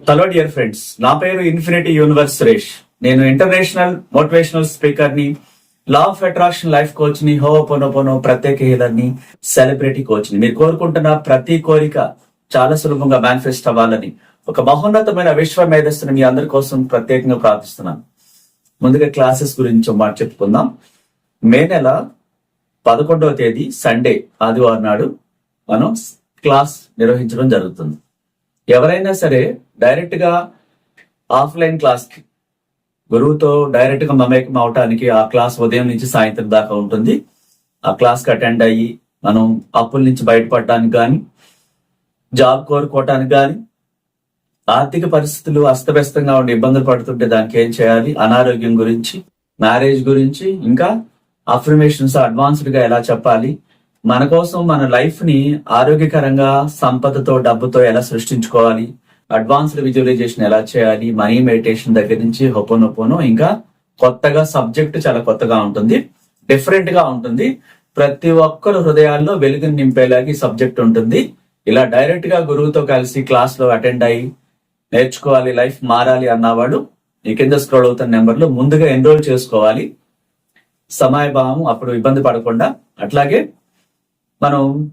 Hello dear friends నా పేరు infinity universe Suresh. నేను ఇంటర్నేషనల్ మోటివేషనల్ స్పీకర్ని లా ఆఫ్ అట్రాక్షన్ లైఫ్ కోచ్ని హో పొనో ప్రత్యేక హీలర్ని సెలబ్రిటీ కోచ్ని. మీరు కోరుకుంటున్న ప్రతి కోరిక చాలా సులభంగా మేనిఫెస్ట్ అవ్వాలని ఒక మహోన్నతమైన విశ్వ మేధస్సుని మీ అందరి కోసం ప్రత్యేకంగా ప్రార్థిస్తున్నాను. ముందుగా క్లాసెస్ గురించి మాట చెప్పుకుందాం. మే నెల పదకొండవ తేదీ సండే ఆదివారం నాడు మనం క్లాస్ నిర్వహించడం జరుగుతుంది. ఎవరైనా సరే డైరెక్ట్గా ఆఫ్లైన్ క్లాస్కి గురువుతో డైరెక్ట్గా మమేకం అవటానికి ఆ క్లాస్ ఉదయం నుంచి సాయంత్రం దాకా ఉంటుంది. ఆ క్లాస్కి అటెండ్ అయ్యి మనం అప్పుల నుంచి బయటపడటానికి కానీ జాబ్ కోరుకోవటానికి కానీ ఆర్థిక పరిస్థితులు అస్తవ్యస్తంగా ఉండి ఇబ్బందులు పడుతుంటే దానికి ఏం చేయాలి? అనారోగ్యం గురించి మ్యారేజ్ గురించి ఇంకా అఫర్మేషన్స్ అడ్వాన్స్డ్గా ఎలా చెప్పాలి? మన కోసం మన లైఫ్ని ఆరోగ్యకరంగా సంపదతో డబ్బుతో ఎలా సృష్టించుకోవాలి? అడ్వాన్స్డ్ విజువలైజేషన్ ఎలా చేయాలి? మనీ మెడిటేషన్ దగ్గర నుంచి హొపోనొపోనో ఇంకా కొత్తగా సబ్జెక్ట్ చాలా కొత్తగా ఉంటుంది. డిఫరెంట్గా ఉంటుంది. ప్రతి ఒక్కరు హృదయాల్లో వెలుగుని నింపేలాగా ఈ సబ్జెక్ట్ ఉంటుంది. ఇలా డైరెక్ట్గా గురువుతో కలిసి క్లాస్లో అటెండ్ అయ్యి నేర్చుకోవాలి లైఫ్ మారాలి అన్నవాడు ఈ కింద స్క్రోల్ అవుతున్న నెంబర్లో ముందుగా ఎన్రోల్ చేసుకోవాలి. సమయభావం అప్పుడు ఇబ్బంది పడకుండా అట్లాగే మనం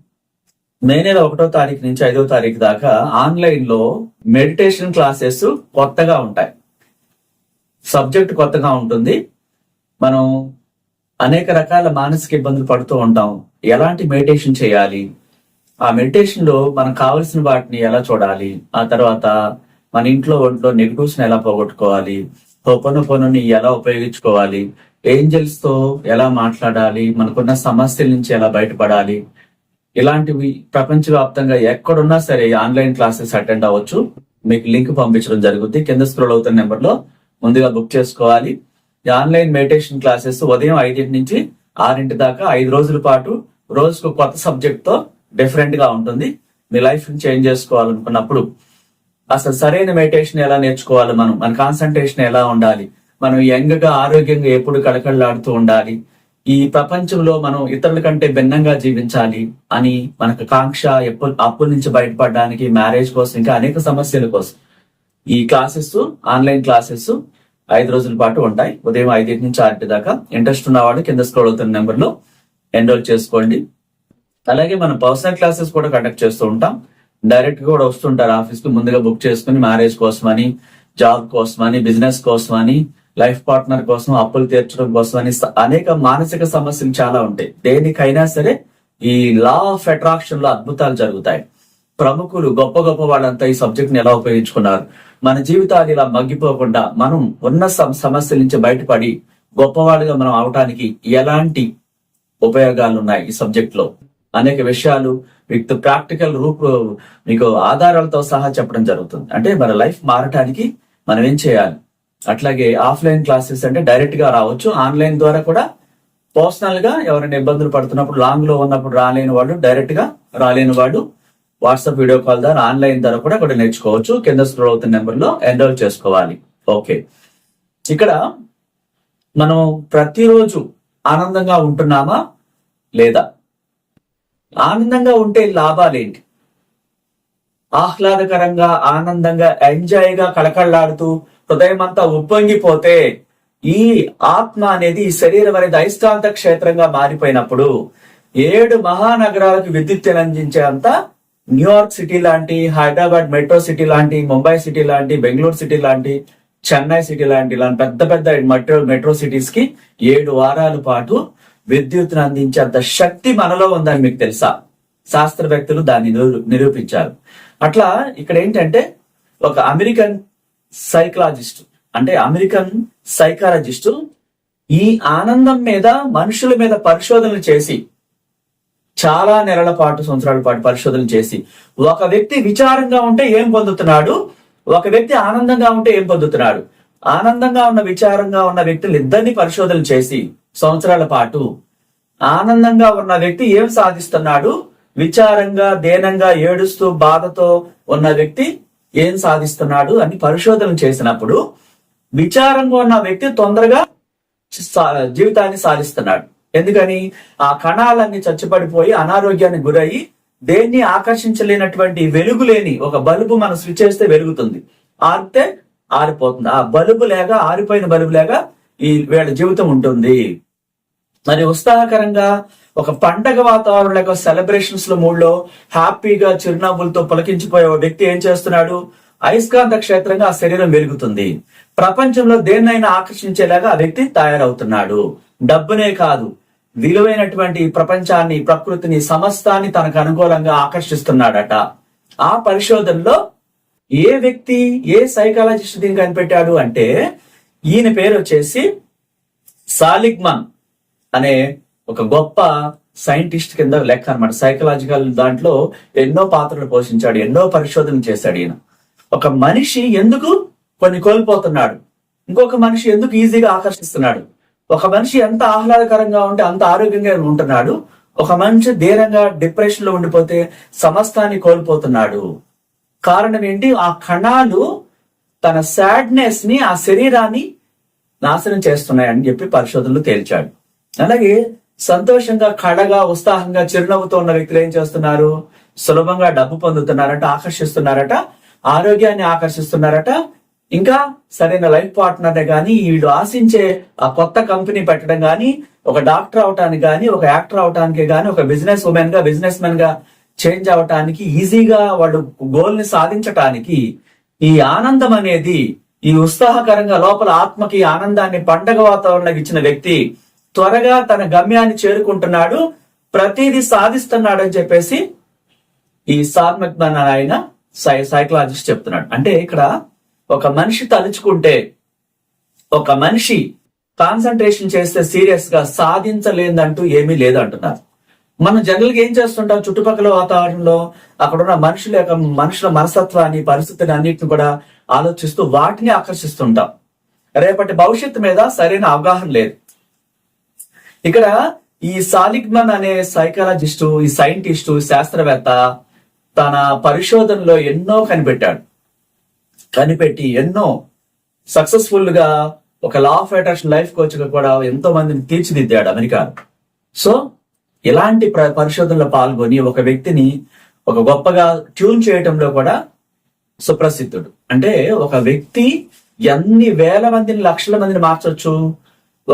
మే నెల ఒకటో తారీఖు నుంచి ఐదో తారీఖు దాకా ఆన్లైన్లో మెడిటేషన్ క్లాసెస్ కొత్తగా ఉంటాయి. సబ్జెక్ట్ కొత్తగా ఉంటుంది. మనం అనేక రకాల మానసిక ఇబ్బందులు పడుతూ ఉంటాం. ఎలాంటి మెడిటేషన్ చేయాలి? ఆ మెడిటేషన్లో మనకు కావలసిన వాటిని ఎలా చూడాలి? ఆ తర్వాత మన ఇంట్లో ఒంట్లో నెగిటివ్స్ ఎలా పోగొట్టుకోవాలి? పొనుని ఎలా ఉపయోగించుకోవాలి? ఏంజల్స్తో ఎలా మాట్లాడాలి? మనకున్న సమస్యల నుంచి ఎలా బయటపడాలి? ఇలాంటివి ప్రపంచవ్యాప్తంగా ఎక్కడున్నా సరే ఆన్లైన్ క్లాసెస్ అటెండ్ అవ్వచ్చు. మీకు లింక్ పంపించడం జరుగుద్ది. కింద స్క్రోల్ అవుతున్న నెంబర్లో ముందుగా బుక్ చేసుకోవాలి. ఈ ఆన్లైన్ మెడిటేషన్ క్లాసెస్ ఉదయం ఐదింటి నుంచి ఆరింటి దాకా ఐదు రోజుల పాటు రోజుకు కొత్త సబ్జెక్ట్తో డిఫరెంట్గా ఉంటుంది. మీ లైఫ్ చేంజ్ చేసుకోవాలనుకున్నప్పుడు అసలు సరైన మెడిటేషన్ ఎలా నేర్చుకోవాలి మనం? మన కాన్సన్ట్రేషన్ ఎలా ఉండాలి? మనం యంగ్గా ఆరోగ్యంగా ఎప్పుడు కళకళలాడుతూ ఉండాలి? ఈ ప్రపంచంలో మనం ఇతరుల కంటే భిన్నంగా జీవించాలి అని మనకు కాంక్ష ఎప్పుడు అప్పుల నుంచి బయటపడడానికి మ్యారేజ్ కోసం ఇంకా అనేక సమస్యల కోసం. ఈ క్లాసెస్ ఆన్లైన్ క్లాసెస్ ఐదు రోజుల పాటు ఉంటాయి. ఉదయం ఐదింటి నుంచి ఆరింటి దాకా. ఇంట్రెస్ట్ ఉన్నవాళ్ళు కింద స్క్రోల్ అవుతున్న నెంబర్లో ఎన్రోల్ చేసుకోండి. అలాగే మనం పర్సనల్ క్లాసెస్ కూడా కండక్ట్ చేస్తూ ఉంటాం. డైరెక్ట్ కూడా వస్తుంటారు. ఆఫీస్కి ముందుగా బుక్ చేసుకుని మ్యారేజ్ కోసమని జాబ్ కోసమని బిజినెస్ కోసమని లైఫ్ పార్ట్నర్ కోసం అప్పులు తీర్చడం కోసం అని అనేక మానసిక సమస్యలు చాలా ఉంటాయి. దేనికైనా సరే ఈ లా ఆఫ్ అట్రాక్షన్లో అద్భుతాలు జరుగుతాయి. ప్రముఖులు గొప్ప గొప్ప వాళ్ళంతా ఈ సబ్జెక్ట్ని ఎలా ఉపయోగించుకున్నారు? మన జీవితాలు ఇలా మగ్గిపోకుండా మనం ఉన్న సమస్యల నుంచి బయటపడి గొప్పవాళ్ళుగా మనం అవటానికి ఎలాంటి ఉపయోగాలు ఉన్నాయి ఈ సబ్జెక్ట్లో? అనేక విషయాలు విత్ ప్రాక్టికల్ రూప్ మీకు ఆధారాలతో సహా చెప్పడం జరుగుతుంది. అంటే మన లైఫ్ మారటానికి మనం ఏం చేయాలి? అట్లాగే ఆఫ్లైన్ క్లాసెస్ అంటే డైరెక్ట్గా రావచ్చు. ఆన్లైన్ ద్వారా కూడా పర్సనల్గా ఎవరైనా ఇబ్బందులు పడుతున్నప్పుడు లాంగ్లో ఉన్నప్పుడు రాలేని వాళ్ళు డైరెక్ట్గా రాలేని వాడు వాట్సాప్ వీడియో కాల్ ద్వారా ఆన్లైన్ ద్వారా కూడా ఇక్కడ నేర్చుకోవచ్చు. కింద స్క్రోల్ అవుతున్న నెంబర్లో ఎన్రోల్ చేసుకోవాలి. ఓకే. ఇక్కడ మనం ప్రతిరోజు ఆనందంగా ఉంటున్నామా లేదా? ఆనందంగా ఉంటే లాభాలేంటి ఆహ్లాదకరంగా ఆనందంగా ఎంజాయ్గా కళకళలాడుతూ హృదయం అంతా ఉప్పొంగిపోతే ఈ ఆత్మ అనేది ఈ శరీరం అనేది అయస్కాంత క్షేత్రంగా మారిపోయినప్పుడు ఏడు మహానగరాలకు విద్యుత్ అందించేంత న్యూయార్క్ సిటీ లాంటి హైదరాబాద్ మెట్రో సిటీ లాంటి ముంబై సిటీ లాంటి బెంగళూరు సిటీ లాంటి చెన్నై సిటీ లాంటి ఇలాంటి పెద్ద పెద్ద మెట్రో మెట్రో సిటీస్కి ఏడు వారాల పాటు విద్యుత్ను అందించేంత శక్తి మనలో ఉందని మీకు తెలుసా? శాస్త్రవేత్తలు దాన్ని నిరూ- నిరూపించారు. అట్లా ఇక్కడ ఏంటంటే ఒక అమెరికన్ సైకలాజిస్ట్. అంటే అమెరికన్ సైకాలజిస్టు ఈ ఆనందం మీద మనుషుల మీద పరిశోధనలు చేసి చాలా నెలల పాటు సంవత్సరాల పాటు పరిశోధనలు చేసి ఒక వ్యక్తి విచారంగా ఉంటే ఏం పొందుతున్నాడు? ఒక వ్యక్తి ఆనందంగా ఉంటే ఏం పొందుతున్నాడు? ఆనందంగా ఉన్న విచారంగా ఉన్న వ్యక్తులు ఇద్దరిని పరిశోధనలు చేసి సంవత్సరాల పాటు ఆనందంగా ఉన్న వ్యక్తి ఏం సాధిస్తున్నాడు? విచారంగా దేనంగా ఏడుస్తూ బాధతో ఉన్న వ్యక్తి ఏం సాధిస్తున్నాడు అని పరిశోధన చేసినప్పుడు విచారంగా ఉన్న వ్యక్తి తొందరగా సా- జీవితాన్ని సాధిస్తున్నాడు. ఎందుకని? ఆ కణాలన్నీ చచ్చిపడిపోయి అనారోగ్యానికి గురయ్యి దేన్ని ఆకర్షించలేనటువంటి వెలుగు లేని ఒక బల్బు మనం స్విచ్ చేస్తే వెలుగుతుంది. ఆరితే ఆరిపోతుంది. ఆ బల్బు లేక ఆరిపోయిన బలుబు లేక ఈ వీళ్ళ జీవితం ఉంటుంది. మరి ఉత్సాహకరంగా ఒక పండగ వాతావరణం లేక సెలబ్రేషన్స్లో మూడ్లో హ్యాపీగా చిరునవ్వులతో పులకించిపోయే ఒక వ్యక్తి ఏం చేస్తున్నాడు? అయస్కాంత క్షేత్రంగా ఆ శరీరం వెలుగుతుంది ప్రపంచంలో దేన్నైనా ఆకర్షించేలాగా ఆ వ్యక్తి తయారవుతున్నాడు. డబ్బునే కాదు విలువైనటువంటి ప్రపంచాన్ని ప్రకృతిని సమస్తాన్ని తనకు అనుకూలంగా ఆకర్షిస్తున్నాడట. ఆ పరిశోధనలో ఏ వ్యక్తి ఏ సైకాలజిస్ట్ దీన్ని కనిపెట్టాడు అంటే ఈయన పేరు వచ్చేసి సాలిగ్మన్ అనే ఒక గొప్ప సైంటిస్ట్ కింద లెక్క అనమాట సైకలాజికల్ దాంట్లో ఎన్నో పాత్రలు పోషించాడు ఎన్నో పరిశోధన చేశాడు ఈయన. ఒక మనిషి ఎందుకు కొన్ని కోల్పోతున్నాడు? ఇంకొక మనిషి ఎందుకు ఈజీగా ఆకర్షిస్తున్నాడు? ఒక మనిషి ఎంత ఆహ్లాదకరంగా ఉంటే అంత ఆరోగ్యంగా ఉంటున్నాడు? ఒక మనిషి ధీరంగా డిప్రెషన్లో ఉండిపోతే సమస్తాన్ని కోల్పోతున్నాడు. కారణం ఏంటి? ఆ కణాలు తన సాడ్నెస్ని ఆ శరీరాన్ని నాశనం చేస్తున్నాయని చెప్పి పరిశోధనలు తేల్చాడు. అలాగే సంతోషంగా కళగా ఉత్సాహంగా చిరునవ్వుతో ఉన్న వ్యక్తులు ఏం చేస్తున్నారు? సులభంగా డబ్బు పొందుతున్నారట ఆకర్షిస్తున్నారట ఆరోగ్యాన్ని ఆకర్షిస్తున్నారట. ఇంకా సరైన లైఫ్ పార్ట్నర్ గాని వీళ్ళు ఆశించే ఆ కొత్త కంపెనీ పెట్టడం కానీ ఒక డాక్టర్ అవటానికి కానీ ఒక యాక్టర్ అవటానికి కానీ ఒక బిజినెస్ ఉమెన్గా బిజినెస్ మెన్గా చేంజ్ అవటానికి ఈజీగా వాళ్ళు గోల్ని సాధించటానికి ఈ ఆనందం అనేది ఈ ఉత్సాహకరంగా లోపల ఆత్మకి ఆనందాన్ని పండగ వాతావరణం ఇచ్చిన వ్యక్తి త్వరగా తన గమ్యాన్ని చేరుకుంటున్నాడు ప్రతిదీ సాధిస్తున్నాడు అని చెప్పేసి ఈ సాత్మజ్ఞాన ఆయన సై సైకలాజిస్ట్ చెప్తున్నాడు. అంటే ఇక్కడ ఒక మనిషి తలుచుకుంటే ఒక మనిషి కాన్సన్ట్రేషన్ చేస్తే సీరియస్గా సాధించలేదంటూ ఏమీ లేదంటున్నారు. మనం జనరల్గా ఏం చేస్తుంటాం? చుట్టుపక్కల వాతావరణంలో అక్కడ ఉన్న మనుషుల యొక్క మనుషుల మనస్తత్వాన్ని పరిస్థితిని అన్నిటిని కూడా ఆలోచిస్తూ వాటిని ఆకర్షిస్తుంటాం. రేపటి భవిష్యత్తు మీద సరైన అవగాహన లేదు. ఇక్కడ ఈ సాలిగ్మన్ అనే సైకాలజిస్టు ఈ సైంటిస్టు శాస్త్రవేత్త తన పరిశోధనలో ఎన్నో కనిపెట్టాడు. కనిపెట్టి ఎన్నో సక్సెస్ఫుల్గా ఒక లా ఆఫ్ అట్రాక్షన్ లైఫ్ కోచ్గా కూడా ఎంతో మందిని తీర్చిదిద్దాడు అమెరికా సో ఇలాంటి పరిశోధనలో పాల్గొని ఒక వ్యక్తిని ఒక గొప్పగా ట్యూన్ చేయటంలో కూడా సుప్రసిద్ధుడు. అంటే ఒక వ్యక్తి ఎన్ని వేల మందిని లక్షల మందిని మార్చొచ్చు?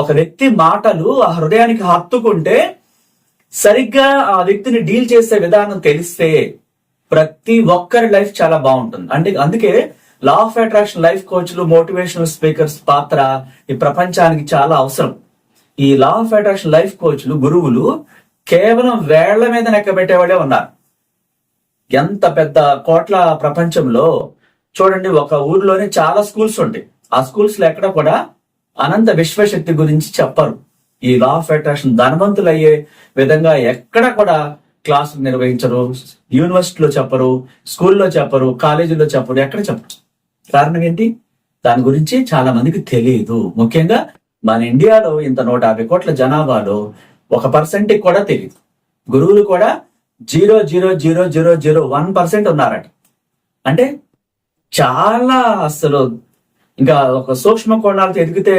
ఒక వ్యక్తి మాటలు ఆ హృదయానికి హత్తుకుంటే సరిగ్గా ఆ వ్యక్తిని డీల్ చేసే విధానం తెలిస్తే ప్రతి ఒక్కరి లైఫ్ చాలా బాగుంటుంది. అంటే అందుకే లా ఆఫ్ అట్రాక్షన్ లైఫ్ కోచ్లు మోటివేషనల్ స్పీకర్స్ పాత్ర ఈ ప్రపంచానికి చాలా అవసరం. ఈ లా ఆఫ్ అట్రాక్షన్ లైఫ్ కోచ్లు గురువులు కేవలం వేళ్ళ మీద నెక్కబెట్టేవాళ్ళే ఉన్నారు. ఎంత పెద్ద కోట్ల ప్రపంచంలో చూడండి ఒక ఊర్లోనే చాలా స్కూల్స్ ఉంటాయి. ఆ స్కూల్స్లో ఎక్కడ కూడా అనంత విశ్వశక్తి గురించి చెప్పరు. ఈ లా ఆఫ్ అట్రాక్షన్ ధనవంతులు అయ్యే విధంగా ఎక్కడ కూడా క్లాసులు నిర్వహించరు యూనివర్సిటీలో చెప్పరు స్కూల్లో చెప్పరు కాలేజీలో చెప్పరు ఎక్కడ చెప్పరు. కారణం ఏంటి? దాని గురించి చాలా మందికి తెలియదు. ముఖ్యంగా మన ఇండియాలో ఇంత నూట యాభై కోట్ల జనాభాలో ఒక పర్సెంట్ కూడా తెలియదు. గురువులు కూడా zero zero zero zero zero one percent ఉన్నారట. అంటే చాలా అసలు ఇంకా ఒక సూక్ష్మ కోణాలతో ఎదిగితే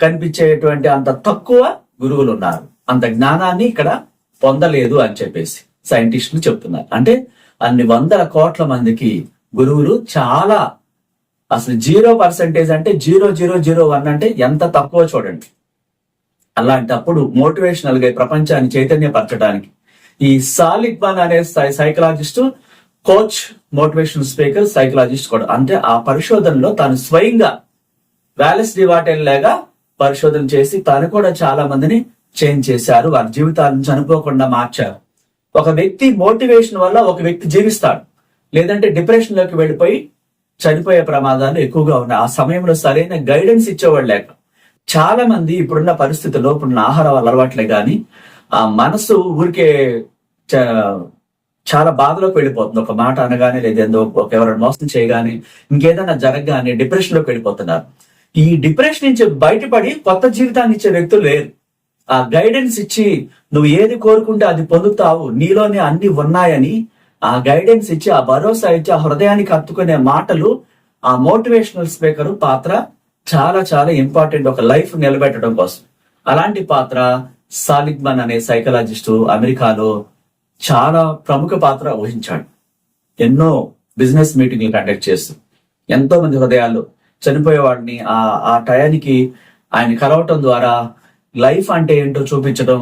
కనిపించేటువంటి అంత తక్కువ గురువులు ఉన్నారు. అంత జ్ఞానాన్ని ఇక్కడ పొందలేదు అని చెప్పేసి సైంటిస్టులు చెప్తున్నారు. అంటే అన్ని వందల కోట్ల మందికి గురువులు చాలా అసలు జీరో పర్సెంటేజ్ అంటే జీరో జీరో జీరో వన్ అంటే ఎంత తక్కువ చూడండి. అలాంటప్పుడు మోటివేషనల్గా ప్రపంచాన్ని చైతన్యపరచడానికి ఈ బన్ అనే psychologist coach motivation speaker psychologist కూడా. అంటే ఆ పరిశోధనలో తాను స్వయంగా వ్యాలెస్ డివాటెల్ లాగా పరిశోధన చేసి తాను కూడా చాలా మందిని చేంజ్ చేశారు. వారి జీవితాలను చనిపోకుండా మార్చారు. ఒక వ్యక్తి మోటివేషన్ వల్ల ఒక వ్యక్తి జీవిస్తాడు. లేదంటే డిప్రెషన్లోకి వెళ్ళిపోయి చనిపోయే ప్రమాదాలు ఎక్కువగా ఉన్నాయి. ఆ సమయంలో సరైన గైడెన్స్ ఇచ్చేవాళ్ళు లేక చాలా మంది ఇప్పుడున్న పరిస్థితుల్లో ఇప్పుడున్న ఆహార అలవాట్లే కానీ ఆ మనసు ఊరికే చాలా బాధలోకి వెళ్ళిపోతుంది. ఒక మాట అనగానే లేదేందో ఒక ఎవరైనా మోసం చేయగానే ఇంకేదైనా జరగగానే డిప్రెషన్లోకి వెళ్ళిపోతున్నారు. ఈ డిప్రెషన్ నుంచి బయటపడి కొత్త జీవితాన్ని ఇచ్చే వ్యక్తులు లేరు. ఆ గైడెన్స్ ఇచ్చి నువ్వు ఏది కోరుకుంటే అది పొందుతావు. నీలోనే అన్ని ఉన్నాయని ఆ గైడెన్స్ ఇచ్చి ఆ భరోసా ఇచ్చి ఆ హృదయానికి హత్తుకునే మాటలు ఆ మోటివేషనల్ స్పీకర్ పాత్ర చాలా చాలా ఇంపార్టెంట్ ఒక లైఫ్ నిలబెట్టడం కోసం. అలాంటి పాత్ర సాలిగ్మన్ అనే సైకలాజిస్టు అమెరికాలో చాలా ప్రముఖ పాత్ర వహించాడు. ఎన్నో బిజినెస్ మీటింగ్లు కండక్ట్ చేస్తూ ఎంతో మంది హృదయాల్లో చనిపోయేవాడిని ఆ ఆ టయానికి ఆయన కలవటం ద్వారా లైఫ్ అంటే ఏంటో చూపించడం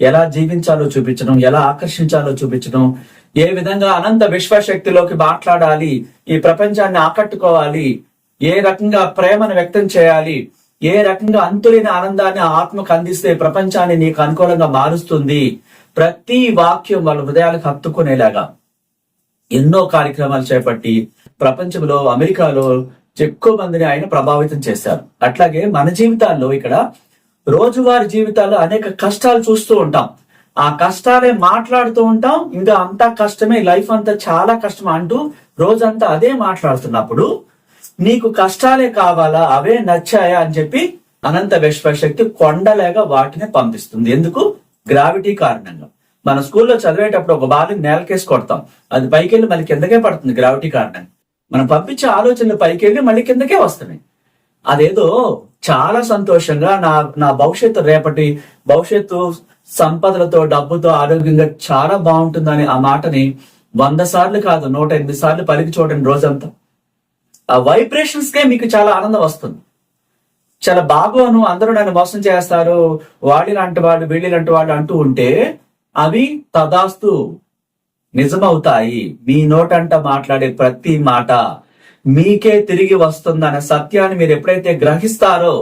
ఎలా జీవించాలో చూపించడం ఎలా ఆకర్షించాలో చూపించడం ఏ విధంగా అనంత విశ్వశక్తిలోకి మాట్లాడాలి ఈ ప్రపంచాన్ని ఆకట్టుకోవాలి ఏ రకంగా ప్రేమను వ్యక్తం చేయాలి ఏ రకంగా అంతులేని ఆనందాన్ని ఆత్మకు అందిస్తే ప్రపంచాన్ని నీకు అనుకూలంగా మారుస్తుంది ప్రతి వాక్యం వాళ్ళ హృదయాలకు హత్తుకునేలాగా ఎన్నో కార్యక్రమాలు చేపట్టి ప్రపంచంలో అమెరికాలో ఎక్కువ మందిని ఆయన ప్రభావితం చేశారు. అట్లాగే మన జీవితాల్లో ఇక్కడ రోజువారి జీవితాల్లో అనేక కష్టాలు చూస్తూ ఉంటాం. ఆ కష్టాలే మాట్లాడుతూ ఉంటాం. ఇంకా అంతా కష్టమే లైఫ్ అంతా చాలా కష్టం అంటూ రోజంతా అదే మాట్లాడుతున్నప్పుడు నీకు కష్టాలే కావాలా? అవే నచ్చాయా? అని చెప్పి అనంత విశ్వశక్తి కొండలేగా వాటిని పంపిస్తుంది. ఎందుకు? గ్రావిటీ కారణంగా. మన స్కూల్లో చదివేటప్పుడు ఒక బాల్ని నేలకేసి కొడతాం. అది పైకి వెళ్ళి మళ్ళీ కిందకే పడుతుంది గ్రావిటీ కారణంగా. మనం పంపించే ఆలోచనలు పైకి వెళ్ళి మళ్ళీ కిందకే వస్తున్నాయి. అదేదో చాలా సంతోషంగా నా నా భవిష్యత్తు రేపటి భవిష్యత్తు సంపదలతో డబ్బుతో ఆరోగ్యంగా చాలా బాగుంటుందని ఆ మాటని వంద సార్లు కాదు నూట ఎనిమిది సార్లు పలికి చూడండి రోజంతా. ఆ వైబ్రేషన్స్కే మీకు చాలా ఆనందం వస్తుంది. చాలా బాగోను అందరూ నన్ను మోసం చేస్తారు వాడి లాంటి వాళ్ళు వీళ్ళి లాంటి వాళ్ళు అంటూ ఉంటే అవి తదాస్తు నిజమవుతాయి. మీ నోటంట మాట్లాడే ప్రతి మాట మీకే తిరిగి వస్తుందనే సత్యాన్ని మీరు ఎప్పుడైతే గ్రహిస్తారో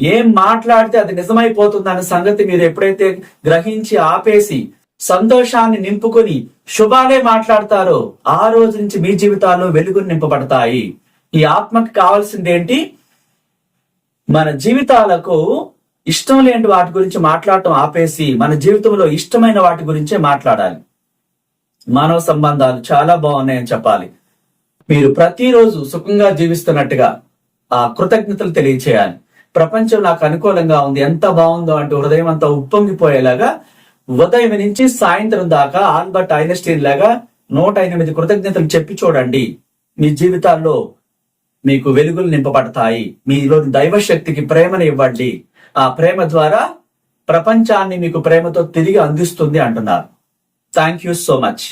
ఏం మాట్లాడితే అది నిజమైపోతుందనే సంగతి మీరు ఎప్పుడైతే గ్రహించి ఆపేసి సంతోషాన్ని నింపుకొని శుభాలే మాట్లాడతారో ఆ రోజు నుంచి మీ జీవితాల్లో వెలుగులు నింపబడతాయి. ఈ ఆత్మకి కావాల్సిందేంటి? మన జీవితాలకు ఇష్టం లేని వాటి గురించి మాట్లాడటం ఆపేసి మన జీవితంలో ఇష్టమైన వాటి గురించే మాట్లాడాలి. మానవ సంబంధాలు చాలా బాగున్నాయని చెప్పాలి. మీరు ప్రతిరోజు సుఖంగా జీవిస్తున్నట్టుగా ఆ కృతజ్ఞతలు తెలియచేయాలి. ప్రపంచం నాకు అనుకూలంగా ఉంది. ఎంత బాగుందో అంటూ హృదయం అంతా ఉప్పొంగిపోయేలాగా ఉదయం నుంచి సాయంత్రం దాకా ఆల్బర్ట్ ఐన్స్టీన్ లాగా నూట ఎనిమిది కృతజ్ఞతలు చెప్పి చూడండి. మీ జీవితాల్లో మీకు వెలుగులు నింపబడతాయి. మీలో దైవశక్తికి ప్రేమను ఇవ్వండి. ఆ ప్రేమ ద్వారా ప్రపంచాన్ని మీకు ప్రేమతో తిరిగి అందిస్తుంది అంటున్నారు. Thank you so much